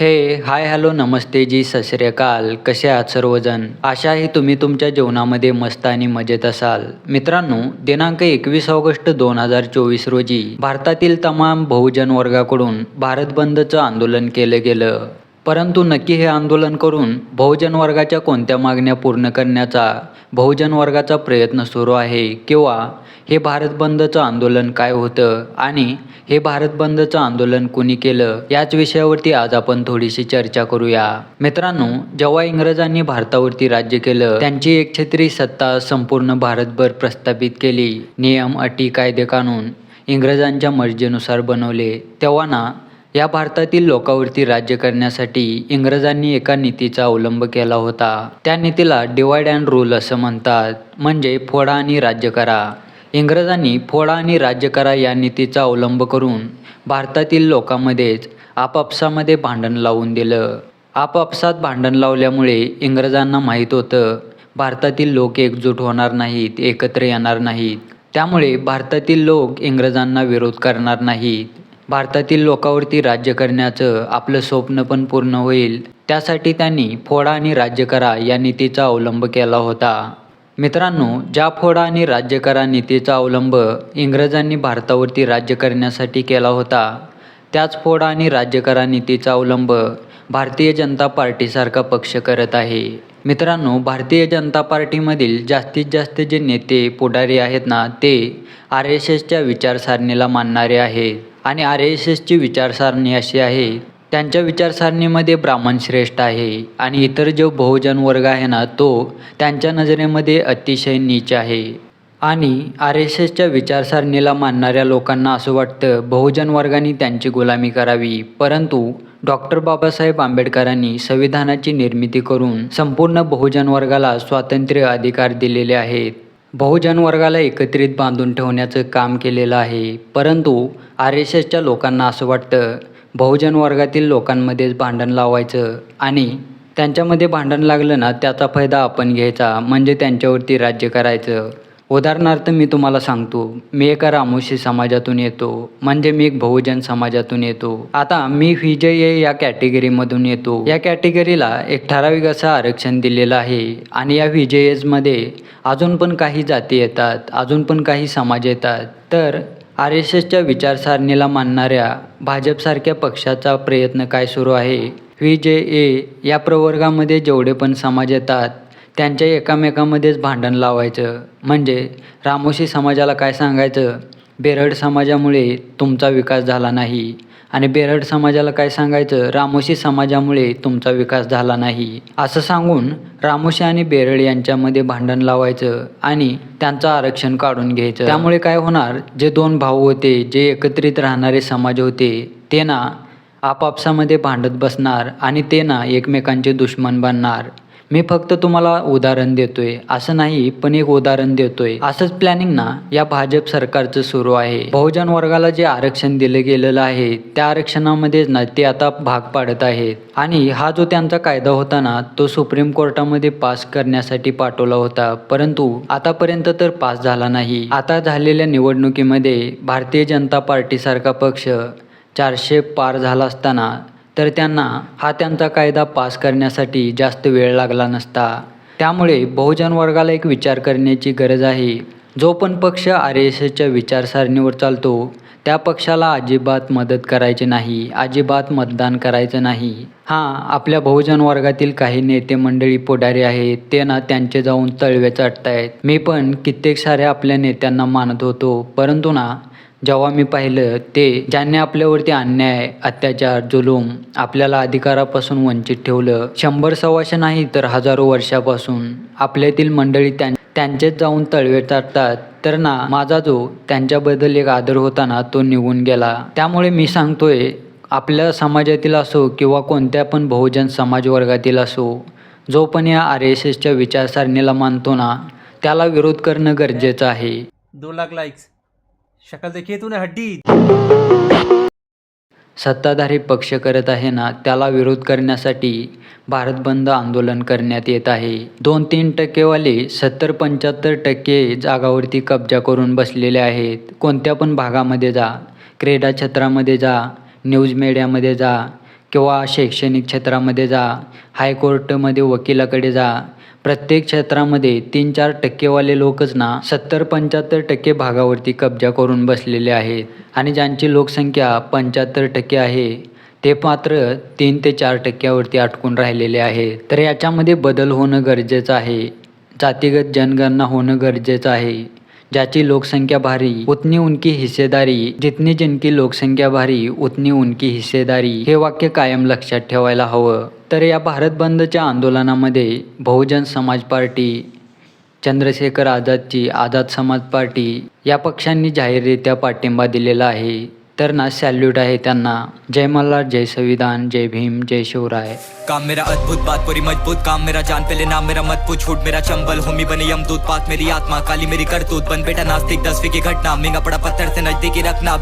हे hi hello नमस्ते जी सत कसे आहात सर्वजण? आशा आहे तुम्ही तुमच्या जीवनामध्ये मस्त आणि मजेत असाल. मित्रांनो दिनांक एकवीस ऑगस्ट दोन हजार चोवीस रोजी भारतातील तमाम बहुजन वर्गाकडून भारत बंदचं आंदोलन केलं गेलं. परंतु नक्की हे आंदोलन करून बहुजन वर्गाच्या कोणत्या मागण्या पूर्ण करण्याचा बहुजन वर्गाचा प्रयत्न सुरू आहे किंवा हे भारत बंदचं आंदोलन काय होतं आणि हे भारत बंदचं आंदोलन कुणी केलं याच विषयावरती आज आपण थोडीशी चर्चा करूया. मित्रांनो जेव्हा इंग्रजांनी भारतावरती राज्य केलं त्यांची एकछत्री सत्ता संपूर्ण भारतभर प्रस्थापित केली. नियम अटी कायदे कानून इंग्रजांच्या मर्जीनुसार बनवले. तेव्हा ना या भारतातील लोकांवरती राज्य करण्यासाठी इंग्रजांनी एका नीतीचा अवलंब केला होता. त्या नीतीला डिवाइड अँड रूल असं म्हणतात. म्हणजे फोडा आणि राज्य करा. इंग्रजांनी फोडा आणि राज्य करा या नीतीचा अवलंब करून भारतातील लोकांमध्येच आपापसामध्ये भांडण लावून दिलं. आपापसात भांडण लावल्यामुळे इंग्रजांना माहीत होतं भारतातील लोक एकजूट होणार नाहीत एकत्र येणार नाहीत. त्यामुळे भारतातील लोक इंग्रजांना विरोध करणार नाहीत. भारतातील लोकांवरती राज्य करण्याचं आपलं स्वप्न पण पूर्ण होईल. त्यासाठी त्यांनी फोडा आणि राज्य करा या नीतीचा अवलंब केला होता. मित्रांनो ज्या फोडा आणि राज्य करा नीतीचा अवलंब इंग्रजांनी भारतावरती राज्य करण्यासाठी केला होता त्याच फोडा आणि राज्य करा नीतीचा अवलंब भारतीय जनता पार्टीसारखा पक्ष करत आहे. मित्रांनो भारतीय जनता पार्टीमधील जास्तीत जास्त जे नेते पुढारी आहेत ना ते आर एस एसच्या विचारसारणीला मानणारे आहेत. आणि आर एस एसची विचारसारणी अशी आहे त्यांच्या विचारसारणीमध्ये ब्राह्मण श्रेष्ठ आहे आणि इतर जो बहुजन वर्ग आहे ना तो त्यांच्या नजरेमध्ये अतिशय नीच आहे. आणि आर एस एसच्या विचारसारणीला मानणाऱ्या लोकांना असं वाटतं बहुजन वर्गाने त्यांची गुलामी करावी. परंतु डॉक्टर बाबासाहेब आंबेडकरांनी संविधानाची निर्मिती करून संपूर्ण बहुजन वर्गाला स्वातंत्र्य अधिकार दिलेले आहेत. बहुजन वर्गाला एकत्रित बांधून ठेवण्याचं काम केलेलं आहे. परंतु आर एस एसच्या लोकांना असं वाटतं बहुजन वर्गातील लोकांमध्येच भांडण लावायचं आणि त्यांच्यामध्ये भांडण लागलं ना त्याचा फायदा आपण घ्यायचा म्हणजे त्यांच्यावरती राज्य करायचं. उदाहरणार्थ मी तुम्हाला सांगतो मी एका रामोशी समाजातून येतो म्हणजे मी एक बहुजन समाजातून येतो. आता मी विजय या कॅटेगरीमधून येतो. या कॅटेगरीला एक ठराविक असं आरक्षण दिलेलं आहे आणि या विजयजमध्ये अजून पण काही जाती येतात अजून पण काही समाज येतात. तर आर एस एसच्या विचारसारणीला मानणाऱ्या भाजपसारख्या पक्षाचा प्रयत्न काय सुरू आहे? व्ही जे ए या प्रवर्गामध्ये जेवढे पण समाज येतात त्यांच्या एकामेकामध्येच भांडण लावायचं. म्हणजे रामोशी समाजाला काय सांगायचं? बेरड समाजामुळे तुमचा विकास झाला नाही. आणि बेरड समाजाला काय सांगायचं? रामोशी समाजामुळे तुमचा विकास झाला नाही. असं सांगून रामोशी आणि बेरड यांच्यामध्ये भांडण लावायचं आणि त्यांचं आरक्षण काढून घ्यायचं. त्यामुळे काय होणार? जे दोन भाऊ होते जे एकत्रित राहणारे समाज होते ते ना आपापसामध्ये भांडत बसणार आणि ते ना एकमेकांचे दुश्मन बनणार. मी फक्त तुम्हाला उदाहरण देतोय. असं नाही पण एक उदाहरण देतोय. असंच प्लॅनिंग ना या भाजप सरकारचं सुरू आहे. बहुजन वर्गाला जे आरक्षण दिलं गेलेलं आहे त्या आरक्षणामध्येच ना ते आता भाग पाडत आहेत. आणि हा जो त्यांचा कायदा होता ना तो सुप्रीम कोर्टामध्ये पास करण्यासाठी पाठवला होता. परंतु आतापर्यंत तर पास झाला नाही. आता झालेल्या निवडणुकीमध्ये भारतीय जनता पार्टीसारखा पक्ष चारशे पार झाला असताना तर त्यांना हा त्यांचा कायदा पास करण्यासाठी जास्त वेळ लागला नसता. त्यामुळे बहुजन वर्गाला एक विचार करण्याची गरज आहे. जो पण पक्ष आर एस एसच्या विचारसारणीवर चालतो त्या पक्षाला अजिबात मदत करायची नाही अजिबात मतदान करायचं नाही. हां आपल्या बहुजन वर्गातील काही नेते मंडळी पुढारी आहेत ते ना त्यांचे जाऊन तळवे चढतायत. मी पण कित्येक साऱ्या आपल्या नेत्यांना मानत होतो परंतु ना जेव्हा मी पाहिलं ते ज्यांनी आपल्यावरती अन्याय अत्याचार जुलूम आपल्याला अधिकारापासून वंचित ठेवलं. शंभर सव्वाशे नाही तर हजारो वर्षापासून आपल्यातील मंडळी त्यां त्यांचेच जाऊन तळवे टाकतात. तर ना माझा जो त्यांच्याबद्दल एक आदर होता ना तो निघून गेला. त्यामुळे मी सांगतोय आपल्या समाजातील असो किंवा कोणत्या पण बहुजन समाज वर्गातील असो जो पण या आर एस एसच्या विचारसारणीला मानतो ना त्याला विरोध करणं गरजेचं आहे. दो लाख लाईक्स शकल देखिए तूने हड्डी. सत्ताधारी पक्ष करत आहे ना त्याला विरोध करण्यासाठी भारत बंद आंदोलन करण्यात येत आहे. दोन तीन टक्केवाले सत्तर पंच्याहत्तर टक्के जागावरती कब्जा करून बसलेले आहेत. कोणत्या पण भागामध्ये जा क्रीडा क्षेत्रामध्ये जा न्यूज मीडियामध्ये जा किंवा शैक्षणिक क्षेत्रामध्ये जा हायकोर्टमध्ये वकिलाकडे जा प्रत्येक क्षेत्रामध्ये तीन चार टक्केवाले लोकच ना सत्तर पंच्याहत्तर टक्के भागावरती कब्जा करून बसलेले आहेत. आणि ज्यांची लोकसंख्या पंच्याहत्तर टक्के आहे ते मात्र तीन ते चार टक्क्यावरती अटकून राहिलेले आहेत. तर याच्यामध्ये बदल होणं गरजेचं आहे. जातीगत जनगणना होणं गरजेचं आहे. ज्याची लोकसंख्या भारी उतनी उनकी हिस्सेदारी. जितनी जिनकी लोकसंख्या भारी उतनी उनकी हिस्सेदारी. हे वाक्य कायम लक्षात ठेवायला हवं. तर या भारत बंदच्या आंदोलनामध्ये बहुजन समाज पार्टी चंद्रशेखर आझादची आझाद समाज पार्टी या पक्षांनी जाहीररित्या पाठिंबा दिलेला आहे. तर ना सॅल्यूट आहे त्यांना. जय मल्हार जय संविधान जय भीम जय शिवराय. काम मेरा अद्भुत बात पूरी मजबूत काम मेरा जान पहले नाम मेरा मत पूछ छूट मेरा चंबल होमी बने यमदूत पात मेरी आत्मा काली मेरी करतूत बन बेटा नास्तिक दसवीं की घटना मिंगा पड़ा पत्थर से नजदीकी रखना।